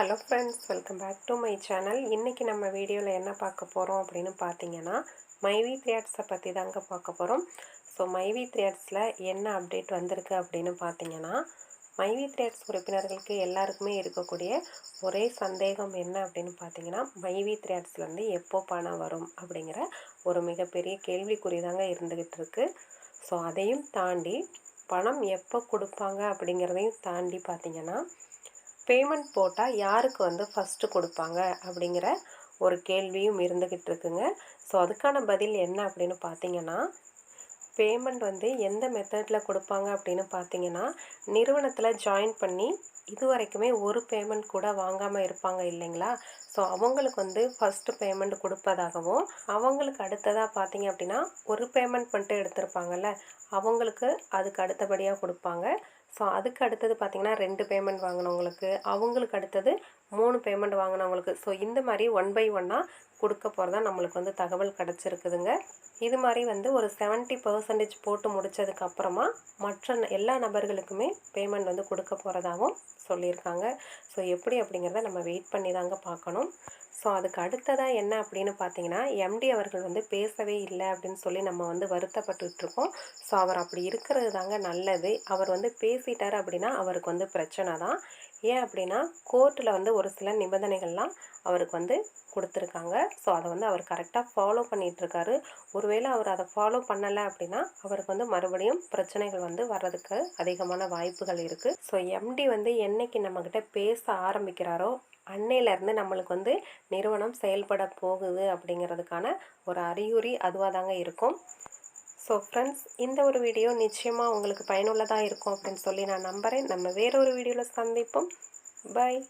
Hello friends welcome back to my channel. இன்றைக்கி நம்ம வீடியோவில் என்ன பார்க்க போகிறோம் அப்படின்னு பார்த்தீங்கன்னா மைவி த்ரியாட்ஸை பற்றி தாங்க பார்க்க போகிறோம் ஸோ மைவி த்ரியாட்ஸில் என்ன அப்டேட் வந்திருக்கு அப்படின்னு பார்த்தீங்கன்னா மைவி த்ரியாட்ஸ் உறுப்பினர்களுக்கு எல்லாருக்குமே இருக்கக்கூடிய ஒரே சந்தேகம் என்ன அப்படின்னு பார்த்தீங்கன்னா மைவி த்ரியாட்ஸ்லேருந்து எப்போ பணம் வரும் அப்படிங்கிற ஒரு மிகப்பெரிய கேள்விக்குறி தாங்க இருந்துக்கிட்டு இருக்குது ஸோ அதையும் தாண்டி பணம் எப்போ கொடுப்பாங்க அப்படிங்கிறதையும் தாண்டி பார்த்தீங்கன்னா பேமெண்ட் போட்டால் யாருக்கு வந்து ஃபஸ்ட்டு கொடுப்பாங்க அப்படிங்கிற ஒரு கேள்வியும் இருந்துக்கிட்டு இருக்குங்க ஸோ அதுக்கான பதில் என்ன அப்படின்னு பார்த்தீங்கன்னா பேமெண்ட் வந்து எந்த மெத்தடில் கொடுப்பாங்க அப்படின்னு பார்த்தீங்கன்னா நிறுவனத்தில் ஜாயின் பண்ணி இது வரைக்குமே ஒரு பேமெண்ட் கூட வாங்காமல் இருப்பாங்க இல்லைங்களா? ஸோ அவங்களுக்கு வந்து ஃபஸ்ட்டு பேமெண்ட் கொடுப்பதாகவும் அவங்களுக்கு அடுத்ததாக பார்த்தீங்க அப்படின்னா ஒரு பேமெண்ட் மட்டும் எடுத்திருப்பாங்கல்ல அவங்களுக்கு அதுக்கு அடுத்தபடியாக கொடுப்பாங்க. ஸோ அதுக்கு அடுத்தது பார்த்திங்கன்னா ரெண்டு பேமெண்ட் வாங்கினவங்களுக்கு அவங்களுக்கு அடுத்தது மூணு பேமெண்ட் வாங்கினவங்களுக்கு. ஸோ இந்த மாதிரி ஒன் பை ஒன்னாக கொடுக்க போகிறதா நம்மளுக்கு வந்து தகவல் கிடச்சிருக்குதுங்க. இது மாதிரி வந்து ஒரு செவன்ட்டி பர்சன்டேஜ் போட்டு முடித்ததுக்கப்புறமா மற்ற எல்லா நபர்களுக்குமே பேமெண்ட் வந்து கொடுக்க போகிறதாகவும் சொல்லியிருக்காங்க. ஸோ எப்படி அப்படிங்கிறத நம்ம வெயிட் பண்ணி தாங்க பார்க்கணும். ஸோ அதுக்கு அடுத்ததாக என்ன அப்படின்னு பார்த்தீங்கன்னா எம்டி அவர்கள் வந்து பேசவே இல்லை அப்படின்னு சொல்லி நம்ம வந்து வருத்தப்பட்டுருக்கோம் ஸோ அவர் அப்படி இருக்கிறது தாங்க நல்லது. அவர் வந்து பேசிட்டார் அப்படின்னா அவருக்கு வந்து பிரச்சனை தான். ஏன் அப்படின்னா கோர்ட்டில் வந்து ஒரு சில நிபந்தனைகள்லாம் அவருக்கு வந்து கொடுத்துருக்காங்க. ஸோ அதை வந்து அவர் கரெக்டாக ஃபாலோ பண்ணிகிட்ருக்காரு ஒருவேளை அவர் அதை ஃபாலோ பண்ணலை அப்படின்னா அவருக்கு வந்து மறுபடியும் பிரச்சனைகள் வந்து வர்றதுக்கு அதிகமான வாய்ப்புகள் இருக்குது ஸோ எம்டி வந்து என்னைக்கு நம்மக்கிட்ட பேச ஆரம்பிக்கிறாரோ அன்னையிலேருந்து நம்மளுக்கு வந்து நிறுவனம் செயல்பட போகுது அப்படிங்கிறதுக்கான ஒரு அறிகுறி அதுவாக தாங்க இருக்கும். ஸோ ஃப்ரெண்ட்ஸ் இந்த ஒரு வீடியோ நிச்சயமாக உங்களுக்கு பயனுள்ளதாக இருக்கும் அப்படின்னு சொல்லி நான் நம்புகிறேன் நம்ம வேறொரு வீடியோவில் சந்திப்போம். பாய்